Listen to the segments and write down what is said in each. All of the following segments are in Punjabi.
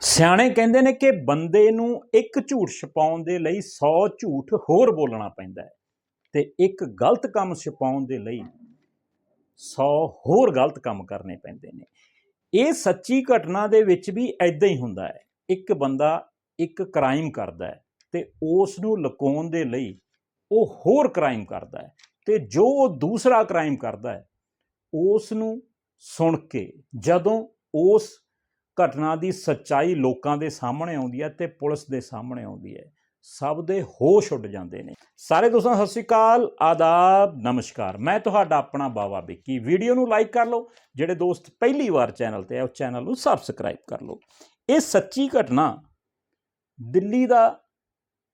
ਸਿਆਣੇ ਕਹਿੰਦੇ ਨੇ ਕਿ ਬੰਦੇ ਨੂੰ ਇੱਕ ਝੂਠ ਛਪਾਉਣ ਦੇ ਲਈ 100 ਝੂਠ ਹੋਰ ਬੋਲਣਾ ਪੈਂਦਾ ਹੈ ਤੇ ਇੱਕ ਗਲਤ ਕੰਮ ਛਪਾਉਣ ਦੇ ਲਈ 100 ਹੋਰ ਗਲਤ ਕੰਮ ਕਰਨੇ ਪੈਂਦੇ ਨੇ। ਇਹ ਸੱਚੀ ਘਟਨਾ ਦੇ ਵਿੱਚ ਵੀ ਐਦਾਂ ਹੀ ਹੁੰਦਾ ਹੈ। ਇੱਕ ਬੰਦਾ ਇੱਕ ਕ੍ਰਾਈਮ ਕਰਦਾ ਹੈ ਤੇ ਉਸ ਨੂੰ ਲੁਕਾਉਣ ਦੇ ਲਈ ਉਹ ਹੋਰ ਕ੍ਰਾਈਮ ਕਰਦਾ ਹੈ ਤੇ ਜੋ ਉਹ ਦੂਸਰਾ ਕ੍ਰਾਈਮ ਕਰਦਾ ਹੈ, ਉਸ ਨੂੰ ਸੁਣ ਕੇ ਜਦੋਂ ਉਸ ਘਟਨਾ ਦੀ ਸੱਚਾਈ ਲੋਕਾਂ ਦੇ ਸਾਹਮਣੇ ਆਉਂਦੀ ਹੈ ਤੇ ਪੁਲਿਸ ਦੇ ਸਾਹਮਣੇ ਆਉਂਦੀ ਹੈ। ਸਭ ਦੇ ਹੋਸ਼ ਉੱਡ ਜਾਂਦੇ ਨੇ। ਸਾਰੇ ਦੋਸਤਾਂ, ਸਤਿ ਸ਼੍ਰੀ ਅਕਾਲ, ਆਦਾਬ, ਨਮਸਕਾਰ। ਮੈਂ ਤੁਹਾਡਾ ਆਪਣਾ ਬਾਵਾ ਵਿੱਕੀ। ਵੀਡੀਓ ਨੂੰ ਲਾਈਕ ਕਰ ਲਓ, ਜਿਹੜੇ ਦੋਸਤ ਪਹਿਲੀ ਵਾਰ ਚੈਨਲ ਤੇ ਆ, ਉਹ ਚੈਨਲ ਨੂੰ ਸਬਸਕ੍ਰਾਈਬ ਕਰ ਲਓ। ਇਹ ਸੱਚੀ ਘਟਨਾ ਦਿੱਲੀ ਦਾ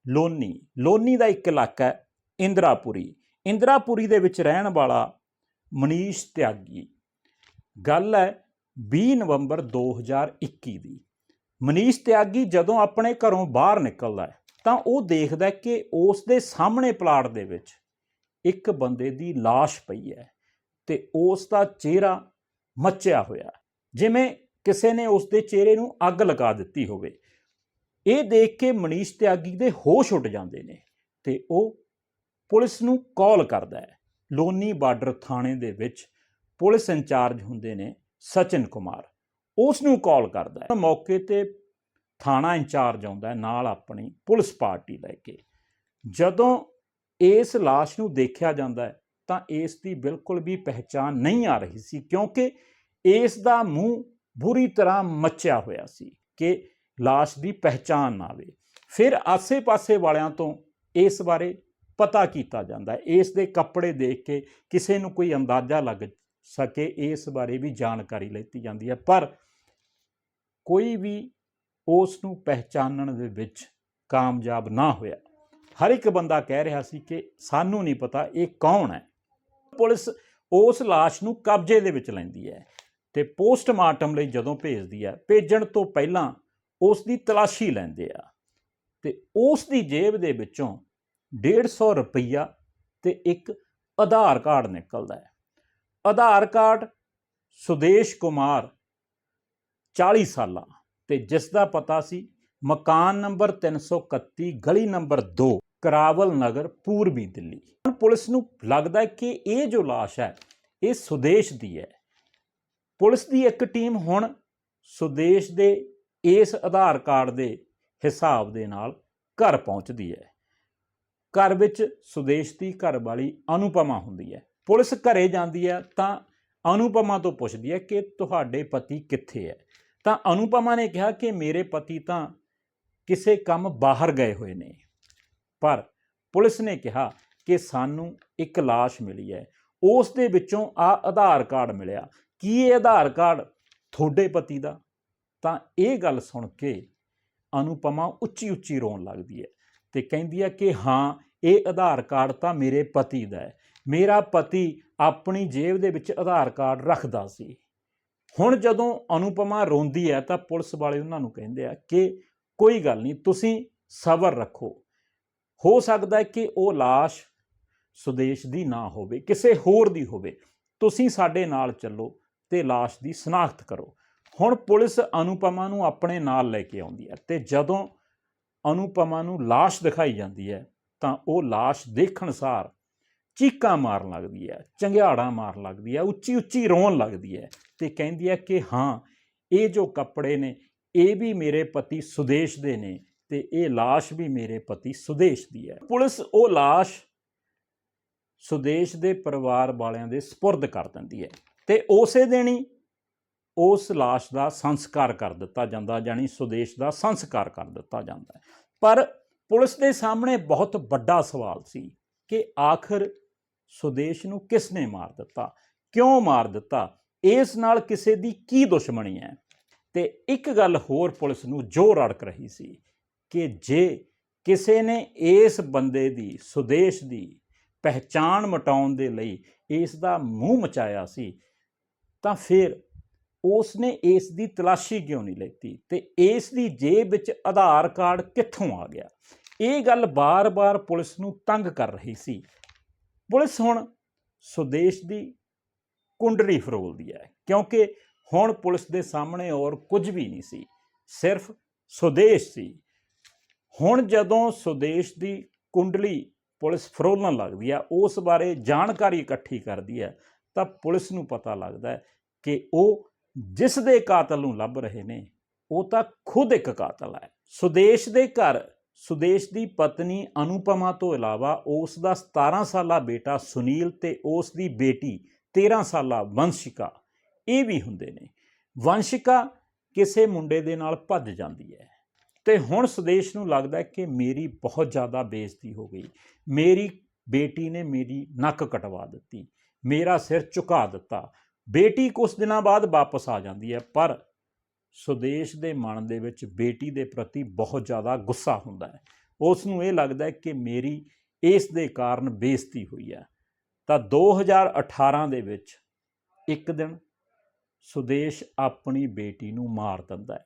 ਲੋਨੀ ਲੋਨੀ ਦਾ ਇੱਕ ਇਲਾਕਾ ਹੈ, ਇੰਦਰਾਪੁਰੀ। ਇੰਦਰਾਪੁਰੀ ਦੇ ਵਿੱਚ ਰਹਿਣ ਵਾਲਾ ਮਨੀਸ਼ ਤਿਆਗੀ। ਗੱਲ ਹੈ 20 ਨਵੰਬਰ 2021 ਦੀ। ਮਨੀਸ਼ ਤਿਆਗੀ ਜਦੋਂ ਆਪਣੇ ਘਰੋਂ ਬਾਹਰ ਨਿਕਲਦਾ ਹੈ, ਤਾਂ ਉਹ ਦੇਖਦਾ ਕਿ ਉਸ ਦੇ ਸਾਹਮਣੇ ਪਲਾਟ ਦੇ ਵਿੱਚ ਇੱਕ ਬੰਦੇ ਦੀ লাশ ਪਈ ਹੈ ਤੇ ਉਸ ਦਾ ਚਿਹਰਾ ਮੱਚਿਆ ਹੋਇਆ ਜਿਵੇਂ ਕਿਸੇ ਨੇ ਉਸ ਦੇ ਚਿਹਰੇ ਨੂੰ ਅੱਗ ਲਗਾ ਦਿੱਤੀ ਹੋਵੇ। ਇਹ ਦੇਖ ਕੇ ਮਨੀਸ਼ ਤਿਆਗੀ ਦੇ ਹੋਸ਼ ਉੱਡ ਜਾਂਦੇ ਨੇ ਤੇ ਉਹ ਪੁਲਿਸ ਨੂੰ ਕਾਲ ਕਰਦਾ ਹੈ। ਲੋਨੀ ਬਾਰਡਰ ਥਾਣੇ ਦੇ ਵਿੱਚ ਪੁਲਿਸ ਇੰਚਾਰਜ ਹੁੰਦੇ ਨੇ ਸਚਿਨ ਕੁਮਾਰ ਉਸ ਨੂੰ ਕਾਲ ਕਰਦਾ ਹੈ ਮੌਕੇ ਤੇ ਥਾਣਾ ਇੰਚਾਰਜ ਆਉਂਦਾ ਹੈ ਨਾਲ ਆਪਣੀ ਪੁਲਿਸ ਪਾਰਟੀ ਲੈ ਕੇ ਜਦੋਂ ਇਸ লাশ ਨੂੰ ਦੇਖਿਆ ਜਾਂਦਾ ਹੈ ਤਾਂ ਇਸ ਦੀ ਬਿਲਕੁਲ ਵੀ ਪਹਿਚਾਨ ਨਹੀਂ ਆ ਰਹੀ ਸੀ ਕਿਉਂਕਿ ਇਸ ਦਾ ਮੂੰਹ ਬੁਰੀ ਤਰ੍ਹਾਂ ਮੱਚਿਆ ਹੋਇਆ ਸੀ ਕਿ লাশ ਦੀ ਪਹਿਚਾਨ ਨਾ ਆਵੇ ਫਿਰ ਆਸੇ-ਪਾਸੇ ਵਾਲਿਆਂ ਤੋਂ ਇਸ ਬਾਰੇ ਪਤਾ ਕੀਤਾ ਜਾਂਦਾ ਹੈ ਇਸ ਦੇ ਕੱਪੜੇ ਦੇਖ ਕੇ ਕਿਸੇ ਨੂੰ ਕੋਈ ਅੰਦਾਜ਼ਾ ਲੱਗ ਸਕੇ, ਇਸ ਬਾਰੇ ਵੀ ਜਾਣਕਾਰੀ ਲੈਤੀ ਜਾਂਦੀ ਹੈ। ਪਰ ਕੋਈ ਵੀ ਉਸ ਨੂੰ ਪਹਿਚਾਨਣ ਦੇ ਵਿੱਚ ਕਾਮਯਾਬ ਨਾ ਹੋਇਆ। ਹਰ ਇੱਕ ਬੰਦਾ ਕਹਿ ਰਿਹਾ ਸੀ ਕਿ ਸਾਨੂੰ ਨਹੀਂ ਪਤਾ ਇਹ ਕੌਣ ਹੈ। ਪੁਲਿਸ ਉਸ লাশ ਨੂੰ ਕਬਜ਼ੇ ਦੇ ਵਿੱਚ ਲੈਂਦੀ ਹੈ ਤੇ ਪੋਸਟਮਾਰਟਮ ਲਈ ਜਦੋਂ ਭੇਜਦੀ ਹੈ, ਭੇਜਣ ਤੋਂ ਪਹਿਲਾਂ ਉਸ ਦੀ ਤਲਾਸ਼ੀ ਲੈਂਦੇ ਆ ਤੇ ਉਸ ਦੀ ਜੇਬ ਦੇ ਵਿੱਚੋਂ 150 ਰੁਪਈਆ ਤੇ ਇੱਕ ਆਧਾਰ ਕਾਰਡ ਨਿਕਲਦਾ ਹੈ। ਆਧਾਰ ਕਾਰਡ ਸੁਦੇਸ਼ ਕੁਮਾਰ 40 ਸਾਲਾਂ ਤੇ ਜਿਸ ਦਾ ਪਤਾ ਸੀ ਮਕਾਨ ਨੰਬਰ 331 ਗਲੀ ਨੰਬਰ 2 ਕਰਾਵਲ ਨਗਰ, ਪੂਰਬੀ ਦਿੱਲੀ। ਹੁਣ ਪੁਲਿਸ ਨੂੰ ਲੱਗਦਾ ਹੈ ਕਿ ਇਹ ਜੋ ਲਾਸ਼ ਹੈ, ਇਹ ਸੁਦੇਸ਼ ਦੀ ਹੈ। ਪੁਲਿਸ ਦੀ ਇੱਕ ਟੀਮ ਹੁਣ ਸੁਦੇਸ਼ ਦੇ ਇਸ ਆਧਾਰ ਕਾਰਡ ਦੇ ਹਿਸਾਬ ਦੇ ਨਾਲ ਘਰ ਪਹੁੰਚਦੀ ਹੈ। ਘਰ ਵਿੱਚ ਸੁਦੇਸ਼ ਦੀ ਘਰਵਾਲੀ ਅਨੁਪਮਾ ਹੁੰਦੀ ਹੈ। ਪੁਲਿਸ ਘਰੇ ਜਾਂਦੀ ਹੈ, ਤਾਂ ਅਨੁਪਮਾ ਤੋਂ ਪੁੱਛਦੀ ਹੈ ਕਿ ਤੁਹਾਡੇ ਪਤੀ ਕਿੱਥੇ ਹੈ? ਤਾਂ ਅਨੁਪਮਾ ਨੇ ਕਿਹਾ ਕਿ ਮੇਰੇ ਪਤੀ ਤਾਂ ਕਿਸੇ ਕੰਮ ਬਾਹਰ ਗਏ ਹੋਏ ਨੇ। ਪਰ ਪੁਲਿਸ ਨੇ ਕਿਹਾ ਕਿ ਸਾਨੂੰ ਇੱਕ লাশ ਮਿਲੀ ਹੈ। ਉਸ ਦੇ ਵਿੱਚੋਂ ਆ ਆਧਾਰ ਕਾਰਡ ਮਿਲਿਆ। ਕੀ ਇਹ ਆਧਾਰ ਕਾਰਡ ਤੁਹਾਡੇ ਪਤੀ ਦਾ? ਤਾਂ ਇਹ ਗੱਲ ਸੁਣ ਕੇ ਅਨੁਪਮਾ ਉੱਚੀ ਉੱਚੀ ਰੋਣ ਲੱਗਦੀ ਹੈ ਤੇ ਕਹਿੰਦੀ ਹੈ ਕਿ ਹਾਂ, ਇਹ ਆਧਾਰ ਕਾਰਡ ਤਾਂ ਮੇਰੇ ਪਤੀ ਦਾ ਹੈ। ਮੇਰਾ ਪਤੀ ਆਪਣੀ ਜੇਬ ਦੇ ਵਿੱਚ ਆਧਾਰ ਕਾਰਡ ਰੱਖਦਾ ਸੀ ਹੁਣ ਜਦੋਂ ਅਨੁਪਮਾ ਰੋਂਦੀ ਹੈ ਤਾਂ ਪੁਲਿਸ ਵਾਲੇ ਉਹਨਾਂ ਨੂੰ ਕਹਿੰਦੇ ਆ ਕਿ ਕੋਈ ਗੱਲ ਨਹੀਂ ਤੁਸੀਂ ਸਬਰ ਰੱਖੋ ਹੋ ਸਕਦਾ ਹੈ ਕਿ ਉਹ লাশ ਸੁਦੇਸ਼ ਦੀ ਨਾ ਹੋਵੇ ਕਿਸੇ ਹੋਰ ਦੀ ਹੋਵੇ ਤੁਸੀਂ ਸਾਡੇ ਨਾਲ ਚੱਲੋ ਤੇ লাশ ਦੀ ਸ਼ਨਾਖਤ ਕਰੋ ਹੁਣ ਪੁਲਿਸ ਅਨੁਪਮਾ ਨੂੰ ਆਪਣੇ ਨਾਲ ਲੈ ਕੇ ਆਉਂਦੀ ਹੈ ਤੇ ਜਦੋਂ ਅਨੁਪਮਾ ਨੂੰ লাশ ਦਿਖਾਈ ਜਾਂਦੀ ਹੈ ਤਾਂ ਉਹ লাশ ਦੇਖਣ ਸਾਰ ਚੀਕਾਂ ਮਾਰਨ ਲੱਗਦੀ ਹੈ ਚੰਗਿਆੜਾਂ ਮਾਰਨ ਲੱਗਦੀ ਹੈ ਉੱਚੀ ਉੱਚੀ ਰੋਣ ਲੱਗਦੀ ਹੈ ਤੇ ਕਹਿੰਦੀ ਹੈ ਕਿ ਹਾਂ ਇਹ ਜੋ ਕੱਪੜੇ ਨੇ ਇਹ ਵੀ ਮੇਰੇ ਪਤੀ ਸੁਦੇਸ਼ ਦੇ ਨੇ ਤੇ ਇਹ লাশ ਵੀ ਮੇਰੇ ਪਤੀ ਸੁਦੇਸ਼ ਦੀ ਹੈ ਪੁਲਿਸ ਉਹ লাশ ਸੁਦੇਸ਼ ਦੇ ਪਰਿਵਾਰ ਵਾਲਿਆਂ ਦੇ ਸਪੁਰਦ ਕਰ ਦਿੰਦੀ ਹੈ ਤੇ ਉਸੇ ਦਿਨ ਹੀ ਉਸ লাশ ਦਾ ਸੰਸਕਾਰ ਕਰ ਦਿੱਤਾ ਜਾਂਦਾ ਜਾਨੀ ਸੁਦੇਸ਼ ਦਾ ਸੰਸਕਾਰ ਕਰ ਦਿੱਤਾ ਜਾਂਦਾ ਹੈ ਪਰ ਪੁਲਿਸ ਦੇ ਸਾਹਮਣੇ ਬਹੁਤ ਵੱਡਾ ਸਵਾਲ ਸੀ ਕਿ ਆਖਰ ਸੁਦੇਸ਼ ਨੂੰ ਕਿਸ ਨੇ ਮਾਰ ਦਿੱਤਾ? ਕਿਉਂ ਮਾਰ ਦਿੱਤਾ? ਇਸ ਨਾਲ ਕਿਸੇ ਦੀ ਕੀ ਦੁਸ਼ਮਣੀ ਹੈ? ਤੇ ਇੱਕ ਗੱਲ ਹੋਰ ਪੁਲਿਸ ਨੂੰ ਜ਼ੋਰ ਅੜਕ ਰਹੀ ਸੀ ਕਿ ਜੇ ਕਿਸੇ ਨੇ ਇਸ ਬੰਦੇ ਦੀ, ਸੁਦੇਸ਼ ਦੀ ਪਹਿਚਾਣ ਮਟਾਉਣ ਦੇ ਲਈ ਇਸ ਦਾ ਮੂੰਹ ਮਚਾਇਆ ਸੀ, ਤਾਂ ਫਿਰ ਉਸ ਨੇ ਇਸ ਦੀ ਤਲਾਸ਼ੀ ਕਿਉਂ ਨਹੀਂ ਲੈਤੀ? ਤੇ ਇਸ ਦੀ ਜੇਬ ਵਿੱਚ ਆਧਾਰ ਕਾਰਡ ਕਿੱਥੋਂ ਆ ਗਿਆ? ਇਹ ਗੱਲ ਬਾਰ-ਬਾਰ ਪੁਲਿਸ ਨੂੰ ਤੰਗ ਕਰ ਰਹੀ ਸੀ। ਪੁਲਿਸ ਹੁਣ ਸੁਦੇਸ਼ ਦੀ ਕੁੰਡਲੀ ਫਰੋਲਦੀ ਹੈ, ਕਿਉਂਕਿ ਹੁਣ ਪੁਲਿਸ ਦੇ ਸਾਹਮਣੇ ਹੋਰ ਕੁਝ ਵੀ ਨਹੀਂ ਸੀ, ਸਿਰਫ ਸੁਦੇਸ਼ ਸੀ। ਹੁਣ ਜਦੋਂ ਸੁਦੇਸ਼ ਦੀ ਕੁੰਡਲੀ ਪੁਲਿਸ ਫਰੋਲਣ ਲੱਗਦੀ ਹੈ, ਉਸ ਬਾਰੇ ਜਾਣਕਾਰੀ ਇਕੱਠੀ ਕਰਦੀ ਹੈ, ਤਾਂ ਪੁਲਿਸ ਨੂੰ ਪਤਾ ਲੱਗਦਾ ਹੈ ਕਿ ਉਹ ਜਿਸ ਦੇ ਕਾਤਲ ਨੂੰ ਲੱਭ ਰਹੇ ਨੇ, ਉਹ ਤਾਂ ਖੁਦ ਇੱਕ ਕਾਤਲ ਹੈ। ਸੁਦੇਸ਼ ਦੇ ਘਰ ਸੁਦੇਸ਼ ਦੀ ਪਤਨੀ ਅਨੁਪਮਾ ਤੋਂ ਇਲਾਵਾ ਉਸ ਦਾ 17 ਸਾਲਾ ਬੇਟਾ ਸੁਨੀਲ ਤੇ ਉਸ ਦੀ ਬੇਟੀ 13 ਸਾਲਾ ਵੰਸ਼ਿਕਾ, ਇਹ ਵੀ ਹੁੰਦੇ ਨੇ। ਵੰਸ਼ਿਕਾ ਕਿਸੇ ਮੁੰਡੇ ਦੇ ਨਾਲ ਭੱਜ ਜਾਂਦੀ ਹੈ। ਤੇ ਹੁਣ ਸੁਦੇਸ਼ ਨੂੰ ਲੱਗਦਾ ਕਿ ਮੇਰੀ ਬਹੁਤ ਜ਼ਿਆਦਾ ਬੇਇੱਜ਼ਤੀ ਹੋ ਗਈ। ਮੇਰੀ ਬੇਟੀ ਨੇ ਮੇਰੀ ਨੱਕ ਕਟਵਾ ਦਿੱਤੀ, ਮੇਰਾ ਸਿਰ ਝੁਕਾ ਦਿੱਤਾ। ਬੇਟੀ ਕੁਝ ਦਿਨਾਂ ਬਾਅਦ ਵਾਪਸ ਆ ਜਾਂਦੀ ਹੈ, ਪਰ ਸੁਦੇਸ਼ ਦੇ ਮਨ ਦੇ ਵਿੱਚ ਬੇਟੀ ਦੇ ਪ੍ਰਤੀ ਬਹੁਤ ਜ਼ਿਆਦਾ ਗੁੱਸਾ ਹੁੰਦਾ ਹੈ। ਉਸ ਨੂੰ ਇਹ ਲੱਗਦਾ ਹੈ ਕਿ ਮੇਰੀ ਇਸ ਦੇ ਕਾਰਨ ਬੇਇੱਜ਼ਤੀ ਹੋਈ ਹੈ। ਤਾਂ 2018 ਦੇ ਵਿੱਚ ਇੱਕ ਦਿਨ ਸੁਦੇਸ਼ ਆਪਣੀ ਬੇਟੀ ਨੂੰ ਮਾਰ ਦਿੰਦਾ ਹੈ।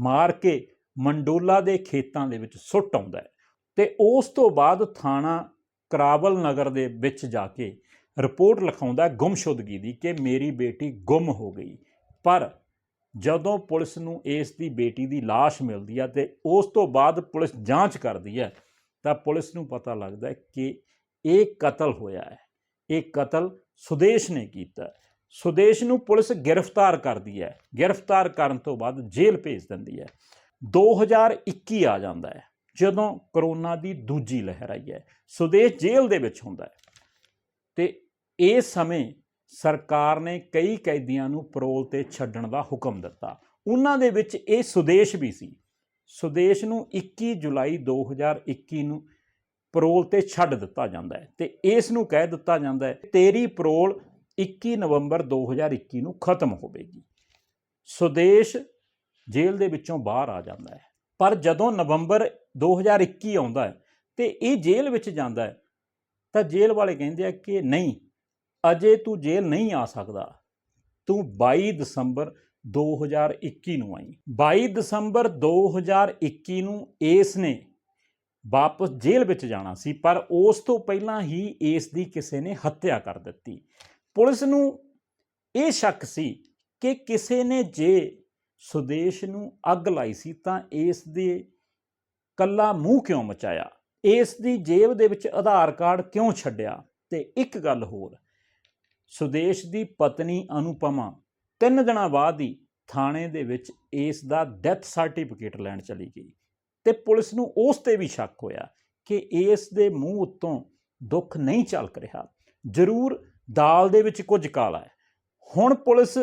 ਮਾਰ ਕੇ ਮੰਡੋਲਾ ਦੇ ਖੇਤਾਂ ਦੇ ਵਿੱਚ ਸੁੱਟ ਆਉਂਦਾ ਹੈ ਤੇ ਉਸ ਤੋਂ ਬਾਅਦ ਥਾਣਾ ਕਰਾਵਲ ਨਗਰ ਦੇ ਵਿੱਚ ਜਾ ਕੇ ਰਿਪੋਰਟ ਲਿਖਾਉਂਦਾ ਗੁੰਮਸ਼ੁਦਗੀ ਦੀ ਕਿ ਮੇਰੀ ਬੇਟੀ ਗੁੰਮ ਹੋ ਗਈ। ਪਰ ਜਦੋਂ ਪੁਲਿਸ ਨੂੰ ਇਸ ਦੀ ਬੇਟੀ ਦੀ ਲਾਸ਼ ਮਿਲਦੀ ਹੈ ਤੇ ਉਸ ਤੋਂ ਬਾਅਦ ਪੁਲਿਸ ਜਾਂਚ ਕਰਦੀ ਹੈ ਤਾਂ ਪੁਲਿਸ ਨੂੰ ਪਤਾ ਲੱਗਦਾ ਕਿ ਇਹ ਕਤਲ ਹੋਇਆ ਹੈ। ਇਹ ਕਤਲ ਸੁਦੇਸ਼ ਨੇ ਕੀਤਾ ਸੁਦੇਸ਼ ਨੂੰ ਪੁਲਿਸ ਗ੍ਰਿਫਤਾਰ ਕਰਦੀ ਹੈ। ਗ੍ਰਿਫਤਾਰ ਕਰਨ ਤੋਂ ਬਾਅਦ ਜੇਲ੍ਹ ਭੇਜ ਦਿੰਦੀ ਹੈ। 2021 ਆ ਜਾਂਦਾ ਹੈ, ਜਦੋਂ ਕਰੋਨਾ ਦੀ ਦੂਜੀ ਲਹਿਰ ਆਈ ਹੈ। ਸੁਦੇਸ਼ ਜੇਲ੍ਹ ਦੇ ਵਿੱਚ ਹੁੰਦਾ ਹੈ। ਤੇ ਇਸ ਸਮੇਂ ਸਰਕਾਰ ਨੇ ਕਈ ਕੈਦੀਆਂ ਨੂੰ ਪਰੋਲ ਤੇ ਛੱਡਣ ਦਾ ਹੁਕਮ ਦਿੱਤਾ। ਉਹਨਾਂ ਦੇ ਵਿੱਚ ਇਹ ਸੁਦੇਸ਼ ਵੀ ਸੀ। ਸੁਦੇਸ਼ ਨੂੰ 21 ਜੁਲਾਈ 2021 ਨੂੰ ਪਰੋਲ ਤੇ ਛੱਡ ਦਿੱਤਾ ਜਾਂਦਾ ਹੈ ਤੇ ਇਸ ਨੂੰ ਕਹਿ ਦਿੱਤਾ ਜਾਂਦਾ ਹੈ, ਤੇਰੀ ਪਰੋਲ 21 ਨਵੰਬਰ 2021 ਨੂੰ ਖਤਮ ਹੋਵੇਗੀ। ਸੁਦੇਸ਼ ਜੇਲ੍ਹ ਦੇ ਵਿੱਚੋਂ ਬਾਹਰ ਆ ਜਾਂਦਾ ਹੈ। ਪਰ ਜਦੋਂ ਨਵੰਬਰ 2021 ਆਉਂਦਾ ਹੈ ਤੇ ਇਹ ਜੇਲ੍ਹ ਵਿੱਚ ਜਾਂਦਾ ਹੈ, ਤਾਂ ਜੇਲ੍ਹ ਵਾਲੇ ਕਹਿੰਦੇ ਆ ਕਿ ਨਹੀਂ ਅਜੇ ਤੂੰ ਜੇਲ੍ਹ ਨਹੀਂ ਆ ਸਕਦਾ। ਤੂੰ 22 ਦਸੰਬਰ 2021 ਨੂੰ ਆਈ। 22 ਦਸੰਬਰ 2021 ਨੂੰ ਇਸ ਨੇ ਵਾਪਸ ਜੇਲ੍ਹ ਵਿੱਚ ਜਾਣਾ ਸੀ, ਪਰ ਉਸ ਤੋਂ ਪਹਿਲਾਂ ਹੀ ਇਸ ਦੀ ਕਿਸੇ ਨੇ ਹੱਤਿਆ ਕਰ ਦਿੱਤੀ। ਪੁਲਿਸ ਨੂੰ ਇਹ ਸ਼ੱਕ ਸੀ ਕਿ ਕਿਸੇ ਨੇ ਜੇ ਸੁਦੇਸ਼ ਨੂੰ ਅੱਗ ਲਾਈ ਸੀ ਤਾਂ ਇਸ ਦੇ ਕੱਲਾ ਮੂੰਹ ਕਿਉਂ ਮਚਾਇਆ? ਇਸ ਦੀ ਜੇਬ ਦੇ ਵਿੱਚ ਆਧਾਰ ਕਾਰਡ ਕਿਉਂ ਛੱਡਿਆ? ਤੇ ਇੱਕ ਗੱਲ ਹੋਰ ਸੁਦੇਸ਼ ਦੀ ਪਤਨੀ ਅਨੁਪਮਾ ਤਿੰਨ ਦਿਨਾਂ ਬਾਅਦ ਹੀ ਥਾਣੇ ਦੇ ਵਿੱਚ ਇਸ ਦਾ ਡੈਥ ਸਰਟੀਫਿਕੇਟ ਲੈਣ ਚਲੀ ਗਈ ਤੇ ਪੁਲਿਸ ਨੂੰ ਉਸ ਤੇ ਵੀ ਸ਼ੱਕ ਹੋਇਆ ਕਿ ਇਸ ਦੇ ਮੂੰਹ ਉੱਤੋਂ ਦੁੱਖ ਨਹੀਂ ਝਲਕ ਰਿਹਾ। ਜ਼ਰੂਰ ਦਾਲ ਦੇ ਵਿੱਚ ਕੁਝ ਕਾਲਾ ਹੈ। ਹੁਣ ਪੁਲਿਸ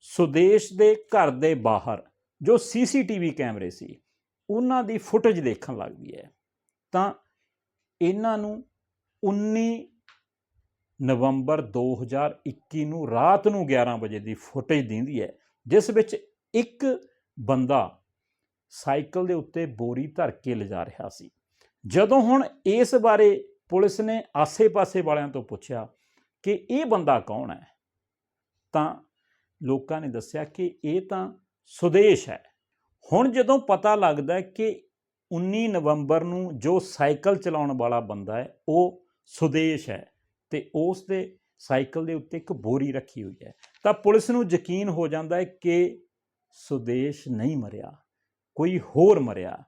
ਸੁਦੇਸ਼ ਦੇ ਘਰ ਦੇ ਬਾਹਰ ਜੋ ਸੀਸੀਟੀਵੀ ਕੈਮਰੇ ਸੀ, ਉਹਨਾਂ ਦੀ ਫੁਟੇਜ ਦੇਖਣ ਲੱਗਦੀ ਹੈ। ਤਾਂ ਇਹਨਾਂ ਨੂੰ 19 ਨਵੰਬਰ 2021 ਨੂੰ ਰਾਤ ਨੂੰ 11 ਵਜੇ ਦੀ ਫੁਟੇਜ ਦਿੰਦੀ ਹੈ, ਜਿਸ ਵਿੱਚ ਇੱਕ ਬੰਦਾ ਸਾਈਕਲ ਦੇ ਉੱਤੇ ਬੋਰੀ ਧਰ ਕੇ ਲਿਜਾ ਰਿਹਾ ਸੀ। ਜਦੋਂ ਹੁਣ ਇਸ ਬਾਰੇ ਪੁਲਿਸ ਨੇ ਆਸੇ-ਪਾਸੇ ਵਾਲਿਆਂ ਤੋਂ ਪੁੱਛਿਆ ਕਿ ਇਹ ਬੰਦਾ ਕੌਣ ਹੈ, ਤਾਂ ਲੋਕਾਂ ਨੇ ਦੱਸਿਆ ਕਿ ਇਹ ਤਾਂ ਸੁਦੇਸ਼ ਹੈ। ਹੁਣ ਜਦੋਂ ਪਤਾ ਲੱਗਦਾ ਕਿ 19 ਨਵੰਬਰ ਨੂੰ ਜੋ ਸਾਈਕਲ ਚਲਾਉਣ ਵਾਲਾ ਬੰਦਾ ਹੈ, ਉਹ ਸੁਦੇਸ਼ ਹੈ। ਤੇ ਉਸ ਦੇ ਸਾਈਕਲ ਦੇ ਉੱਤੇ ਇੱਕ ਬੋਰੀ ਰੱਖੀ ਹੋਈ ਹੈ। ਤਾਂ ਪੁਲਿਸ ਨੂੰ ਯਕੀਨ ਹੋ ਜਾਂਦਾ ਹੈ ਕਿ ਸੁਦੇਸ਼ ਨਹੀਂ ਮਰਿਆ, ਕੋਈ ਹੋਰ ਮਰਿਆ।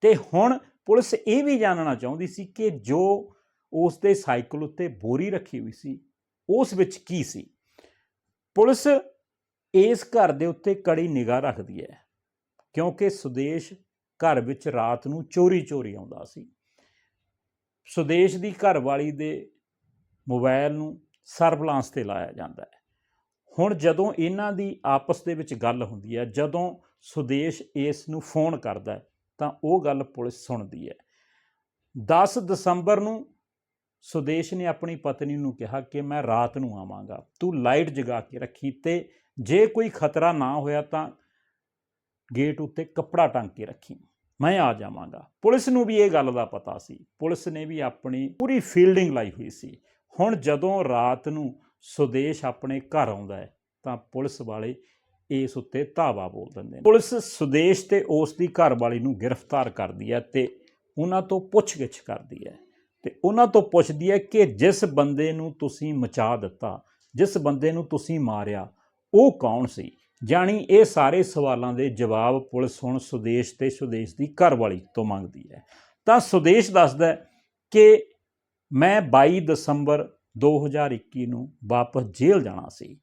ਤੇ ਹੁਣ ਪੁਲਿਸ ਇਹ ਵੀ ਜਾਣਨਾ ਚਾਹੁੰਦੀ ਸੀ ਕਿ ਜੋ ਉਸ ਦੇ ਸਾਈਕਲ ਉੱਤੇ ਬੋਰੀ ਰੱਖੀ ਹੋਈ ਸੀ, ਉਸ ਵਿੱਚ ਕੀ ਸੀ? ਪੁਲਿਸ ਇਸ ਘਰ ਦੇ ਉੱਤੇ ਕੜੀ ਨਿਗਾਹ ਰੱਖਦੀ ਹੈ, ਕਿਉਂਕਿ ਸੁਦੇਸ਼ ਘਰ ਵਿੱਚ ਰਾਤ ਨੂੰ ਚੋਰੀ-ਚੋਰੀ ਆਉਂਦਾ ਸੀ। ਸੁਦੇਸ਼ ਦੀ ਘਰਵਾਲੀ ਦੇ ਮੋਬਾਈਲ ਨੂੰ ਸਰਵਲਾਂਸ ਤੇ ਲਾਇਆ ਜਾਂਦਾ ਹੈ। ਹੁਣ ਜਦੋਂ ਇਹਨਾਂ ਦੀ ਆਪਸ ਦੇ ਵਿੱਚ ਗੱਲ ਹੁੰਦੀ ਹੈ ਜਦੋਂ ਸੁਦੇਸ਼ ਇਸ ਨੂੰ ਫੋਨ ਕਰਦਾ ਹੈ, ਤਾਂ ਉਹ ਗੱਲ ਪੁਲਿਸ ਸੁਣਦੀ ਹੈ। 10 ਦਸੰਬਰ ਨੂੰ ਸੁਦੇਸ਼ ਨੇ ਆਪਣੀ ਪਤਨੀ ਨੂੰ ਕਿਹਾ ਕਿ ਮੈਂ ਰਾਤ ਨੂੰ ਆਵਾਂਗਾ ਤੂੰ ਲਾਈਟ ਜਗਾ ਕੇ ਰੱਖੀ ਤੇ ਜੇ ਕੋਈ ਖਤਰਾ ਨਾ ਹੋਇਆ ਤਾਂ ਗੇਟ ਉੱਤੇ ਕੱਪੜਾ ਟੰਗ ਕੇ ਰੱਖੀ ਮੈਂ ਆ ਜਾਵਾਂਗਾ। ਪੁਲਿਸ ਨੂੰ ਵੀ ਇਹ ਗੱਲ ਦਾ ਪਤਾ ਸੀ। ਪੁਲਿਸ ਨੇ ਵੀ ਆਪਣੀ ਪੂਰੀ ਫੀਲਡਿੰਗ ਲਾਈ ਹੋਈ ਸੀ। ਹੁਣ ਜਦੋਂ ਰਾਤ ਨੂੰ ਸੁਦੇਸ਼ ਆਪਣੇ ਘਰ ਆਉਂਦਾ ਹੈ, ਤਾਂ ਪੁਲਿਸ ਵਾਲੇ ਇਸ ਉੱਤੇ ਧਾਵਾ ਬੋਲ ਦਿੰਦੇ ਨੇ। ਪੁਲਿਸ ਸੁਦੇਸ਼ ਤੇ ਉਸ ਦੀ ਘਰਵਾਲੀ ਨੂੰ ਗ੍ਰਿਫਤਾਰ ਕਰਦੀ ਹੈ ਤੇ ਉਹਨਾਂ ਤੋਂ ਪੁੱਛਗਿੱਛ ਕਰਦੀ ਹੈ। ਤੇ ਉਹਨਾਂ ਤੋਂ ਪੁੱਛਦੀ ਹੈ ਕਿ ਜਿਸ ਬੰਦੇ ਨੂੰ ਤੁਸੀਂ ਮਚਾ ਦਿੱਤਾ, ਜਿਸ ਬੰਦੇ ਨੂੰ ਤੁਸੀਂ ਮਾਰਿਆ, ਉਹ ਕੌਣ ਸੀ? ਜਾਣੀ ਇਹ ਸਾਰੇ ਸਵਾਲਾਂ ਦੇ ਜਵਾਬ ਪੁਲਿਸ ਹੁਣ ਸੁਦੇਸ਼ ਤੇ ਸੁਦੇਸ਼ ਦੀ ਘਰਵਾਲੀ ਤੋਂ ਮੰਗਦੀ ਹੈ। ਤਾਂ ਸੁਦੇਸ਼ ਦੱਸਦਾ ਹੈ ਕਿ ਮੈਂ 22 ਦਸੰਬਰ 2021 ਨੂੰ ਵਾਪਸ ਜੇਲ੍ਹ ਜਾਣਾ ਸੀ,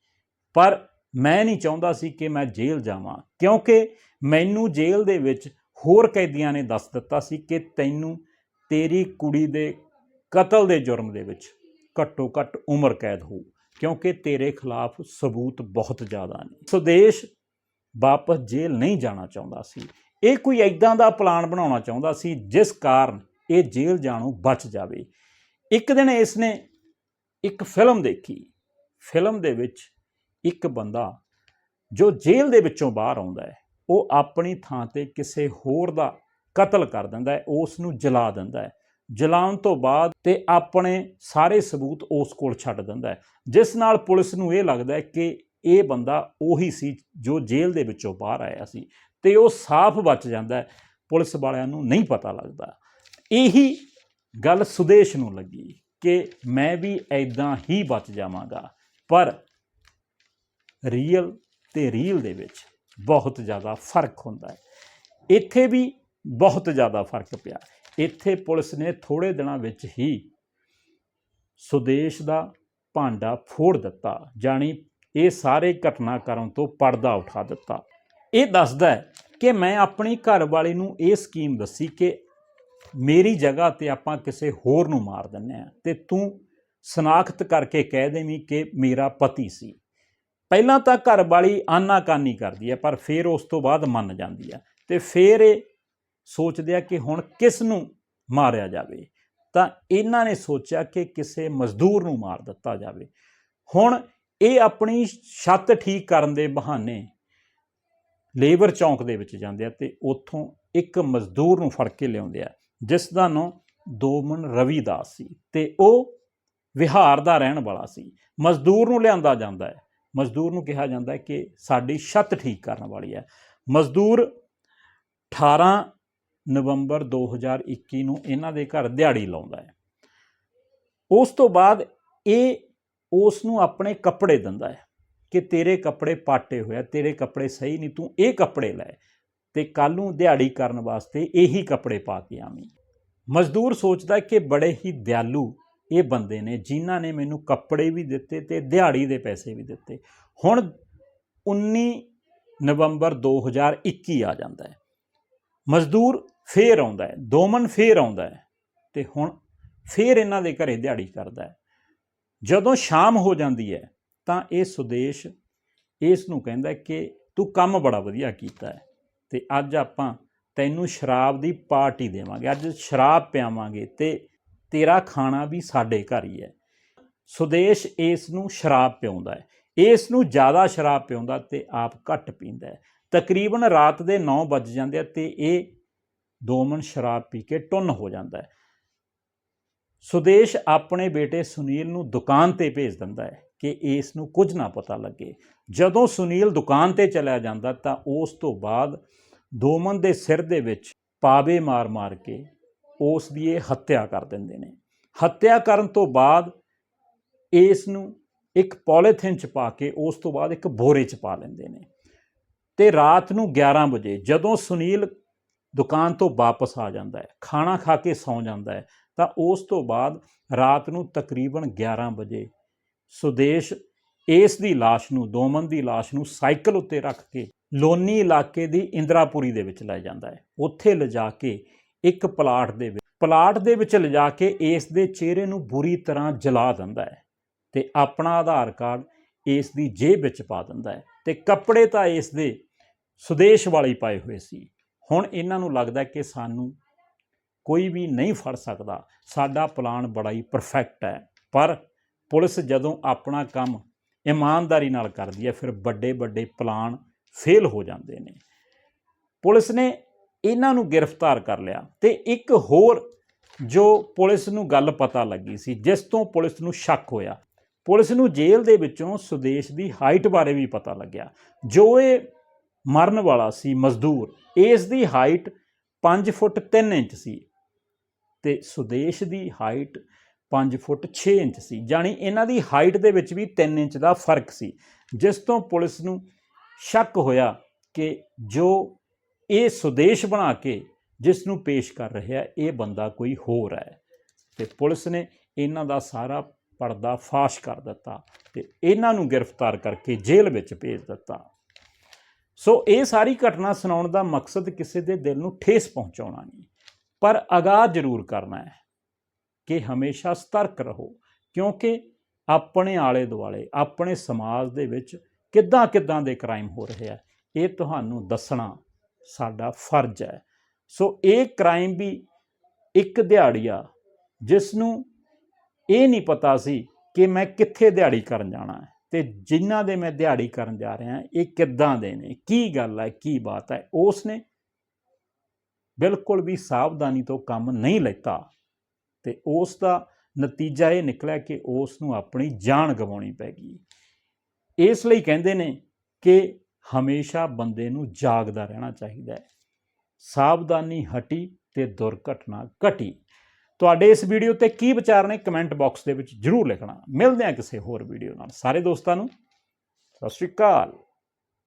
ਪਰ ਮੈਂ ਨਹੀਂ ਚਾਹੁੰਦਾ ਸੀ ਕਿ ਮੈਂ ਜੇਲ੍ਹ ਜਾਵਾਂ, ਕਿਉਂਕਿ ਮੈਨੂੰ ਜੇਲ੍ਹ ਦੇ ਵਿੱਚ ਹੋਰ ਕੈਦੀਆਂ ਨੇ ਦੱਸ ਦਿੱਤਾ ਸੀ ਕਿ ਤੈਨੂੰ ਤੇਰੀ ਕੁੜੀ ਦੇ ਕਤਲ ਦੇ ਜੁਰਮ ਦੇ ਵਿੱਚ ਘੱਟੋ ਘੱਟ ਉਮਰ ਕੈਦ ਹੋਊ, ਕਿਉਂਕਿ ਤੇਰੇ ਖਿਲਾਫ ਸਬੂਤ ਬਹੁਤ ਜ਼ਿਆਦਾ ਨੇ। ਸੁਦੇਸ਼ ਵਾਪਸ ਜੇਲ੍ਹ ਨਹੀਂ ਜਾਣਾ ਚਾਹੁੰਦਾ ਸੀ। ਇਹ ਕੋਈ ਐਦਾਂ ਦਾ ਪਲਾਨ ਬਣਾਉਣਾ ਚਾਹੁੰਦਾ ਸੀ ਜਿਸ ਕਾਰਨ ਇਹ ਜੇਲ੍ਹ ਜਾਣੋਂ ਬਚ ਜਾਵੇ। ਇੱਕ ਦਿਨ ਇਸ ਨੇ ਇੱਕ ਫਿਲਮ ਦੇਖੀ। ਫਿਲਮ ਦੇ ਵਿੱਚ ਇੱਕ ਬੰਦਾ ਜੋ ਜੇਲ੍ਹ ਦੇ ਵਿੱਚੋਂ ਬਾਹਰ ਆਉਂਦਾ ਹੈ, ਉਹ ਆਪਣੀ ਥਾਂ ਤੇ ਕਿਸੇ ਹੋਰ ਦਾ ਕਤਲ ਕਰ ਦਿੰਦਾ ਹੈ, ਉਸ ਨੂੰ ਜਲਾ ਦਿੰਦਾ ਹੈ। ਜਲਾਉਣ ਤੋਂ ਬਾਅਦ ਤੇ ਆਪਣੇ ਸਾਰੇ ਸਬੂਤ ਉਸ ਕੋਲ ਛੱਡ ਦਿੰਦਾ ਹੈ। ਜਿਸ ਨਾਲ ਪੁਲਿਸ ਨੂੰ ਇਹ ਲੱਗਦਾ ਹੈ ਕਿ ਇਹ ਬੰਦਾ ਉਹੀ ਸੀ ਜੋ ਜੇਲ੍ਹ ਦੇ ਵਿੱਚੋਂ ਬਾਹਰ ਆਇਆ ਸੀ ਤੇ ਉਹ ਸਾਫ਼ ਬਚ ਜਾਂਦਾ ਹੈ। ਪੁਲਿਸ ਵਾਲਿਆਂ ਨੂੰ ਨਹੀਂ ਪਤਾ ਲੱਗਦਾ। ਇਹੀ ਗੱਲ ਸੁਦੇਸ਼ ਨੂੰ ਲੱਗੀ ਕਿ ਮੈਂ ਵੀ ਐਦਾਂ ਹੀ ਬਚ ਜਾਵਾਂਗਾ, ਪਰ ਰੀਅਲ ਤੇ ਰੀਲ ਦੇ ਵਿੱਚ ਬਹੁਤ ਜ਼ਿਆਦਾ ਫ਼ਰਕ ਹੁੰਦਾ ਹੈ। ਇੱਥੇ ਵੀ ਬਹੁਤ ਜ਼ਿਆਦਾ ਫ਼ਰਕ ਪਿਆ। ਇੱਥੇ ਪੁਲਿਸ ਨੇ ਥੋੜੇ ਦਿਨਾਂ ਵਿੱਚ ਹੀ ਸੁਦੇਸ਼ ਦਾ ਭਾਂਡਾ ਫੋੜ ਦਿੱਤਾ, ਜਾਣੀ ਇਹ ਸਾਰੇ ਘਟਨਾਕ੍ਰਮ ਤੋਂ ਪਰਦਾ ਉਠਾ ਦਿੱਤਾ। ਇਹ ਦੱਸਦਾ ਕਿ ਮੈਂ ਆਪਣੀ ਘਰਵਾਲੀ ਨੂੰ ਇਹ ਸਕੀਮ ਦੱਸੀ ਕਿ ਮੇਰੀ ਜਗ੍ਹਾ ਤੇ ਆਪਾਂ ਕਿਸੇ ਹੋਰ ਨੂੰ ਮਾਰ ਦਿੰਨੇ ਆ ਤੇ ਤੂੰ ਸਨਾਖਤ ਕਰਕੇ ਕਹਿ ਦੇਵੀਂ ਕਿ ਮੇਰਾ ਪਤੀ ਸੀ। ਪਹਿਲਾਂ ਤਾਂ ਘਰਵਾਲੀ ਆਨਾਕਾਨੀ ਕਰਦੀ ਹੈ, ਪਰ ਫਿਰ ਉਸ ਤੋਂ ਬਾਅਦ ਮੰਨ ਜਾਂਦੀ ਹੈ। ਤੇ ਫਿਰ ਇਹ ਸੋਚਦੇ ਆ ਕਿ ਹੁਣ ਕਿਸ ਨੂੰ ਮਾਰਿਆ ਜਾਵੇ। ਤਾਂ ਇਹਨਾਂ ਨੇ ਸੋਚਿਆ ਕਿ ਕਿਸੇ ਮਜ਼ਦੂਰ ਨੂੰ ਮਾਰ ਦਿੱਤਾ ਜਾਵੇ। ਹੁਣ ਇਹ ਆਪਣੀ ਛੱਤ ਠੀਕ ਕਰਨ ਦੇ ਬਹਾਨੇ ਲੇਬਰ ਚੌਂਕ ਦੇ ਵਿੱਚ ਜਾਂਦੇ ਆ ਤੇ ਉੱਥੋਂ ਇੱਕ ਮਜ਼ਦੂਰ ਨੂੰ ਫੜ ਕੇ ਲਿਆਉਂਦੇ ਆ। ਜਿਸ ਦਾ ਨਾਂ ਦੋਮਨ ਰਵੀਦਾਸ ਸੀ ਤੇ ਉਹ ਵਿਹਾਰ ਦਾ ਰਹਿਣ ਵਾਲਾ ਸੀ। ਮਜ਼ਦੂਰ ਨੂੰ ਲਿਆਂਦਾ ਜਾਂਦਾ ਹੈ। ਮਜ਼ਦੂਰ ਨੂੰ ਕਿਹਾ ਜਾਂਦਾ ਹੈ ਕਿ ਸਾਡੀ ਛੱਤ ਠੀਕ ਕਰਨ ਵਾਲੀ ਹੈ। ਮਜ਼ਦੂਰ 18 ਨਵੰਬਰ 2021 ਨੂੰ ਇਹਨਾਂ ਦੇ ਘਰ ਦਿਹਾੜੀ ਲਾਉਂਦਾ ਹੈ। ਉਸ ਤੋਂ ਬਾਅਦ ਇਹ ਉਸ ਨੂੰ ਆਪਣੇ ਕੱਪੜੇ ਦਿੰਦਾ ਹੈ ਕਿ ਤੇਰੇ ਕੱਪੜੇ ਪਾਟੇ ਹੋਇਆ ਤੇਰੇ ਕੱਪੜੇ ਸਹੀ ਨਹੀਂ, ਤੂੰ ਇਹ ਕੱਪੜੇ ਲੈ। ਤੇ ਕੱਲ ਨੂੰ ਦਿਹਾੜੀ ਕਰਨ ਵਾਸਤੇ ਇਹੀ ਕੱਪੜੇ ਪਾ ਕੇ ਆਵੀਂ। ਮਜ਼ਦੂਰ ਸੋਚਦਾ ਕਿ ਬੜੇ ਹੀ ਦਿਆਲੂ ਇਹ ਬੰਦੇ ਨੇ, ਜਿਨ੍ਹਾਂ ਨੇ ਮੈਨੂੰ ਕੱਪੜੇ ਵੀ ਦਿੱਤੇ ਤੇ ਦਿਹਾੜੀ ਦੇ ਪੈਸੇ ਵੀ ਦਿੱਤੇ। ਹੁਣ 19 ਨਵੰਬਰ 2021 ਆ ਜਾਂਦਾ ਹੈ। ਮਜ਼ਦੂਰ ਫੇਰ ਆਉਂਦਾ ਹੈ, ਦੋਮਨ ਫੇਰ ਆਉਂਦਾ ਹੈ ਤੇ ਹੁਣ ਫੇਰ ਇਹਨਾਂ ਦੇ ਘਰੇ ਦਿਹਾੜੀ ਕਰਦਾ ਹੈ। ਜਦੋਂ ਸ਼ਾਮ ਹੋ ਜਾਂਦੀ ਹੈ ਤਾਂ ਇਹ ਸੁਦੇਸ਼ ਇਸ ਨੂੰ ਕਹਿੰਦਾ ਕਿ ਤੂੰ ਕੰਮ ਬੜਾ ਵਧੀਆ ਕੀਤਾ ਹੈ। ਤੇ ਅੱਜ ਆਪਾਂ ਤੈਨੂੰ ਸ਼ਰਾਬ ਦੀ ਪਾਰਟੀ ਦੇਵਾਂਗੇ। ਅੱਜ ਸ਼ਰਾਬ ਪਿਆਵਾਂਗੇ ਤੇ ਤੇਰਾ ਖਾਣਾ ਵੀ ਸਾਡੇ ਘਰ ਹੀ ਹੈ। ਸੁਦੇਸ਼ ਇਸ ਨੂੰ ਸ਼ਰਾਬ ਪਿਆਉਂਦਾ ਹੈ। ਇਸ ਨੂੰ ਜ਼ਿਆਦਾ ਸ਼ਰਾਬ ਪਿਆਉਂਦਾ ਤੇ ਆਪ ਘੱਟ ਪੀਂਦਾ ਹੈ। ਤਕਰੀਬਨ ਰਾਤ ਦੇ 9 ਵੱਜ ਜਾਂਦੇ ਆ ਤੇ ਇਹ ਦੋਮਨ ਸ਼ਰਾਬ ਪੀ ਕੇ ਟੁੰਨ ਹੋ ਜਾਂਦਾ ਹੈ। ਸੁਦੇਸ਼ ਆਪਣੇ ਬੇਟੇ ਸੁਨੀਲ ਨੂੰ ਦੁਕਾਨ ਤੇ ਭੇਜ ਦਿੰਦਾ ਹੈ ਕਿ ਇਸ ਨੂੰ ਕੁਝ ਨਾ ਪਤਾ ਲੱਗੇ। ਜਦੋਂ ਸੁਨੀਲ ਦੁਕਾਨ ਤੇ ਚਲਾ ਜਾਂਦਾ ਤਾਂ ਉਸ ਤੋਂ ਬਾਅਦ ਦੋਮਨ ਦੇ ਸਿਰ ਦੇ ਵਿੱਚ ਪਾਵੇ ਮਾਰ-ਮਾਰ ਕੇ ਉਸ ਦੀ ਇਹ ਹੱਤਿਆ ਕਰ ਦਿੰਦੇ ਨੇ ਹੱਤਿਆ ਕਰਨ ਤੋਂ ਬਾਅਦ ਇਸ ਨੂੰ ਇੱਕ ਪੋਲੀਥਿਨ ਚ ਪਾ ਕੇ ਉਸ ਤੋਂ ਬਾਅਦ ਇੱਕ ਬੋਰੇ ਚ ਪਾ ਲੈਂਦੇ ਨੇ ਤੇ ਰਾਤ ਨੂੰ 11 ਵਜੇ ਜਦੋਂ ਸੁਨੀਲ ਦੁਕਾਨ ਤੋਂ ਵਾਪਸ ਆ ਜਾਂਦਾ ਹੈ ਖਾਣਾ ਖਾ ਕੇ ਸੌਂ ਜਾਂਦਾ ਹੈ ਤਾਂ ਉਸ ਤੋਂ ਬਾਅਦ ਰਾਤ ਨੂੰ ਤਕਰੀਬਨ 11 ਵਜੇ ਸੁਦੇਸ਼ ਇਸ ਦੀ লাশ ਨੂੰ ਦੋਮਨ ਦੀ লাশ ਨੂੰ ਸਾਈਕਲ ਉੱਤੇ ਰੱਖ ਕੇ ਲੋਨੀ ਇਲਾਕੇ ਦੀ ਇੰਦਰਾਪੁਰੀ ਦੇ ਵਿੱਚ ਲੈ ਜਾਂਦਾ ਹੈ। ਉੱਥੇ ਲਿਜਾ ਕੇ ਇੱਕ ਪਲਾਟ ਦੇ ਵਿੱਚ, ਪਲਾਟ ਦੇ ਵਿੱਚ ਲਿਜਾ ਕੇ ਇਸ ਦੇ ਚਿਹਰੇ ਨੂੰ ਬੁਰੀ ਤਰ੍ਹਾਂ ਜਲਾ ਦਿੰਦਾ ਹੈ ਤੇ ਆਪਣਾ ਆਧਾਰ ਕਾਰਡ ਇਸ ਦੀ ਜੇਬ ਵਿੱਚ ਪਾ ਦਿੰਦਾ ਹੈ ਤੇ ਕੱਪੜੇ ਤਾਂ ਇਸ ਦੇ ਸੁਦੇਸ਼ ਵਾਲੇ ਪਾਏ ਹੋਏ ਸੀ। ਹੁਣ ਇਹਨਾਂ ਨੂੰ ਲੱਗਦਾ ਕਿ ਸਾਨੂੰ ਕੋਈ ਵੀ ਨਹੀਂ ਫੜ ਸਕਦਾ। ਸਾਡਾ ਪਲਾਨ ਬੜਾ ਹੀ ਪਰਫੈਕਟ ਹੈ। ਪਰ ਪੁਲਿਸ ਜਦੋਂ ਆਪਣਾ ਕੰਮ ਇਮਾਨਦਾਰੀ ਨਾਲ ਕਰਦੀ ਹੈ, ਫਿਰ ਵੱਡੇ ਵੱਡੇ ਪਲਾਨ ਫੇਲ ਹੋ ਜਾਂਦੇ ਨੇ। ਪੁਲਿਸ ਨੇ ਇਹਨਾਂ ਨੂੰ ਗ੍ਰਿਫਤਾਰ ਕਰ ਲਿਆ ਤੇ ਇੱਕ ਹੋਰ ਜੋ ਪੁਲਿਸ ਨੂੰ ਗੱਲ ਪਤਾ ਲੱਗੀ ਸੀ, ਜਿਸ ਤੋਂ ਪੁਲਿਸ ਨੂੰ ਸ਼ੱਕ ਹੋਇਆ। ਪੁਲਿਸ ਨੂੰ ਜੇਲ੍ਹ ਦੇ ਵਿੱਚੋਂ ਸੁਦੇਸ਼ ਦੀ ਹਾਈਟ ਬਾਰੇ ਵੀ ਪਤਾ ਲੱਗਿਆ। ਜੋ ਇਹ ਮਰਨ ਵਾਲਾ ਸੀ, ਮਜ਼ਦੂਰ, ਇਸ ਦੀ ਹਾਈਟ 5 ਫੁੱਟ 3 ਇੰਚ ਸੀ ਤੇ ਸੁਦੇਸ਼ ਦੀ ਹਾਈਟ 5 ਫੁੱਟ 6 ਇੰਚ ਸੀ। ਜਾਣੀ ਇਹਨਾਂ ਦੀ ਹਾਈਟ ਦੇ ਵਿੱਚ ਵੀ 3 ਇੰਚ ਦਾ ਫ਼ਰਕ ਸੀ, ਜਿਸ ਤੋਂ ਪੁਲਿਸ ਨੂੰ ਸ਼ੱਕ ਹੋਇਆ ਕਿ ਜੋ ਇਹ ਸੁਦੇਸ਼ ਬਣਾ ਕੇ ਜਿਸ ਨੂੰ ਪੇਸ਼ ਕਰ ਰਿਹਾ ਇਹ ਬੰਦਾ ਕੋਈ ਹੋਰ ਹੈ। ਤੇ ਪੁਲਿਸ ਨੇ ਇਹਨਾਂ ਦਾ ਸਾਰਾ ਪਰਦਾ ਫਾਸ਼ ਕਰ ਦਿੱਤਾ ਤੇ ਇਹਨਾਂ ਨੂੰ ਗ੍ਰਿਫਤਾਰ ਕਰਕੇ ਜੇਲ੍ਹ ਵਿੱਚ ਭੇਜ ਦਿੱਤਾ। ਸੋ ਇਹ ਸਾਰੀ ਘਟਨਾ ਸੁਣਾਉਣ ਦਾ ਮਕਸਦ ਕਿਸੇ ਦੇ ਦਿਲ ਨੂੰ ਠੇਸ ਪਹੁੰਚਾਉਣਾ ਨਹੀਂ, ਪਰ ਅਗਾਹ ਜ਼ਰੂਰ ਕਰਨਾ ਹੈ ਕਿ ਹਮੇਸ਼ਾ ਸਤਰਕ ਰਹੋ, ਕਿਉਂਕਿ ਆਪਣੇ ਆਲੇ ਦੁਆਲੇ ਆਪਣੇ ਸਮਾਜ ਦੇ ਵਿੱਚ ਕਿੱਦਾਂ ਕਿੱਦਾਂ ਦੇ ਕ੍ਰਾਈਮ ਹੋ ਰਹੇ ਆ, ਇਹ ਤੁਹਾਨੂੰ ਦੱਸਣਾ ਸਾਡਾ ਫਰਜ਼ ਹੈ। ਸੋ ਇਹ ਕ੍ਰਾਈਮ ਵੀ ਇੱਕ ਦਿਹਾੜੀਆ ਜਿਸ ਨੂੰ ਇਹ ਨਹੀਂ ਪਤਾ ਸੀ ਕਿ ਮੈਂ ਕਿੱਥੇ ਦਿਹਾੜੀ ਕਰਨ ਜਾਣਾ ਹੈ ਤੇ ਜਿਨ੍ਹਾਂ ਦੇ ਮੈਂ ਦਿਹਾੜੀ ਕਰਨ ਜਾ ਰਿਹਾ, ਇਹ ਕਿੱਦਾਂ ਦੇ ਨੇ, ਕੀ ਗੱਲ ਹੈ, ਕੀ ਬਾਤ ਹੈ ਉਸ ਨੇ ਬਿਲਕੁਲ ਵੀ ਸਾਵਧਾਨੀ ਤੋਂ ਕੰਮ ਨਹੀਂ ਲੈਤਾ ਤੇ ਉਸ ਦਾ ਨਤੀਜਾ ਇਹ ਨਿਕਲਿਆ ਕਿ ਉਸ ਨੂੰ ਆਪਣੀ ਜਾਨ ਗਵਾਉਣੀ ਪੈ ਗਈ। ਇਸ ਲਈ ਕਹਿੰਦੇ ਨੇ ਕਿ ਹਮੇਸ਼ਾ ਬੰਦੇ ਨੂੰ ਜਾਗਦਾ ਰਹਿਣਾ ਚਾਹੀਦਾ ਹੈ। ਸਾਵਧਾਨੀ ਹਟੀ ਤੇ ਦੁਰਘਟਨਾ ਘਟੀ। ਤੁਹਾਡੇ ਇਸ ਵੀਡੀਓ ਤੇ ਕੀ ਵਿਚਾਰ ਨੇ ਕਮੈਂਟ ਬਾਕਸ ਦੇ ਵਿੱਚ ਜਰੂਰ ਲਿਖਣਾ। ਮਿਲਦੇ ਹਾਂ ਕਿਸੇ ਹੋਰ ਵੀਡੀਓ ਨਾਲ। ਸਾਰੇ ਦੋਸਤਾਂ ਨੂੰ ਸਤਿ ਸ਼੍ਰੀ ਅਕਾਲ।